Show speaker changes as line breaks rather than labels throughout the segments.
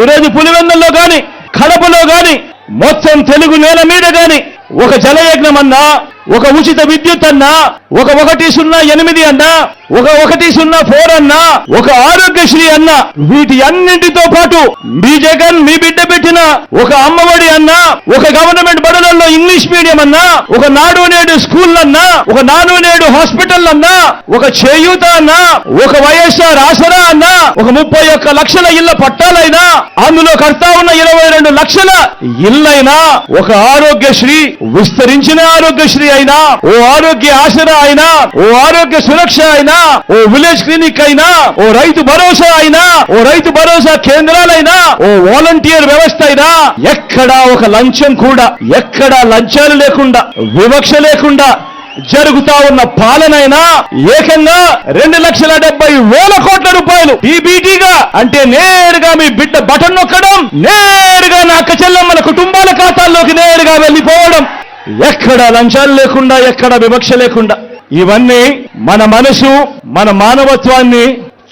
ఈరోజు పులివెందుల్లో కానీ కడపలో కానీ మొత్తం తెలుగు నేల మీద కానీ ఒక జలయజ్ఞం అన్నా ఒక ఉచిత విద్యుత్ అన్నా ఒక ఒకటి సున్నా ఎనిమిది అన్నా ఒక ఒకటి సున్నా ఫోర్ అన్నా ఒక ఆరోగ్యశ్రీ అన్నా వీటి అన్నింటితో పాటు మీ జగన్ మీ బిడ్డ పెట్టిన ఒక అమ్మఒడి అన్నా ఒక గవర్నమెంట్ బడులలో ఇంగ్లీష్ మీడియం అన్నా ఒక నాడు నేడు స్కూల్ అన్నా ఒక నాడు నేడు హాస్పిటల్ అన్నా ఒక చేయూత అన్నా ఒక వైఎస్ఆర్ ఆసరా అన్నా ఒక ముప్పై ఒక్క లక్షల ఇళ్ళ పట్టాలైనా అందులో కడతా ఉన్న ఇరవై రెండు లక్షల ఇల్లైనా ఒక ఆరోగ్యశ్రీ విస్తరించిన ఆరోగ్యశ్రీ అయినా ఓ ఆరోగ్య ఆసరా అయినా ఓ ఆరోగ్య సురక్ష అయినా ఓ విలేజ్ క్లినిక్ అయినా ఓ రైతు భరోసా అయినా ఓ రైతు భరోసా కేంద్రాలైనా ఓ వాలంటీర్ వ్యవస్థ అయినా ఎక్కడా ఒక లంచం కూడా ఎక్కడా లంచాలు లేకుండా వివక్ష లేకుండా జరుగుతా ఉన్న పాలనైనా ఏకంగా రెండు లక్షల డెబ్బై వేల కోట్ల రూపాయలు టీబీటీగా అంటే నేరుగా మీ బిడ్డ బటన్ నొక్కడం నేరుగా నా అక్క చెల్లెమ్మల కుటుంబాల ఖాతాల్లోకి నేరుగా వెళ్ళిపోవడం. ఎక్కడ లంచాలు లేకుండా ఎక్కడ వివక్ష లేకుండా. ఇవన్నీ మన మనసు మన మానవత్వాన్ని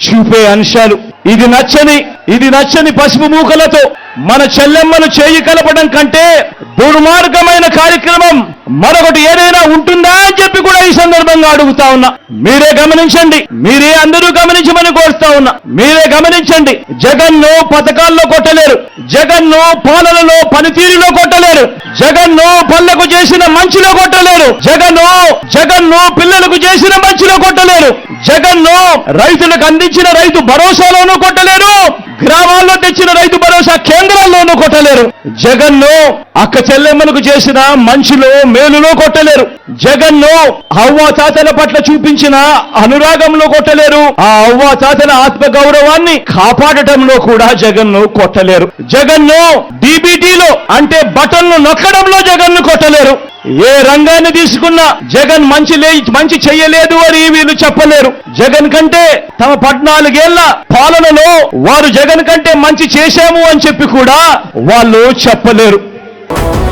చూపే అంశాలు. ఇది నచ్చని ఇది నచ్చని పసుపు మూకలతో మన చెల్లెమ్మను చేయి కలపడం కంటే దుర్మార్గమైన కార్యక్రమం మరొకటి ఏదైనా ఉంటుందా అని చెప్పి కూడా ఈ సందర్భంగా అడుగుతా ఉన్నా. మీరే గమనించండి. మీరే అందరూ గమనించమని కోరుతా ఉన్నా. మీరే గమనించండి. జగన్ను పథకాల్లో కొట్టలేరు. జగన్ను పాలనలో పనితీరులో కొట్టలేరు. జగన్ను పల్లెకు చేసిన మంచిలో కొట్టలేరు. జగన్ను జగన్ను పిల్లలకు చేసిన మంచిలో కొట్టలేరు. జగన్ను రైతులకు అందించిన రైతు భరోసాలోనూ కొట్టలేరు. గ్రామాల్లో తెచ్చిన రైతు భరోసా కేంద్రాల్లోనూ కొట్టలేరు. జగన్ను అక్క చెల్లెమ్మలకు చేసిన మనిషిలో మేలులో కొట్టలేరు. జగన్ను అవ్వ తాతల పట్ల చూపించిన అనురాగంలో కొట్టలేరు. ఆ అవ్వ తాతల ఆత్మ గౌరవాన్ని కాపాడటంలో కూడా జగన్ను కొట్టలేరు. జగన్ను డీబీటీలో అంటే బటన్ను నొక్కడంలో జగన్ను కొట్టలేరు. ఏ రంగాన్ని తీసుకున్నా జగన్ మంచి లే మంచి చెయ్యలేదు అని వీళ్ళు చెప్పలేరు. జగన్ కంటే తమ పద్నాలుగేళ్ళ పాలనలో వారు జగన్ కంటే మంచి చేశాము అని చెప్పి కూడా వాళ్ళు చెప్పలేరు. Oh.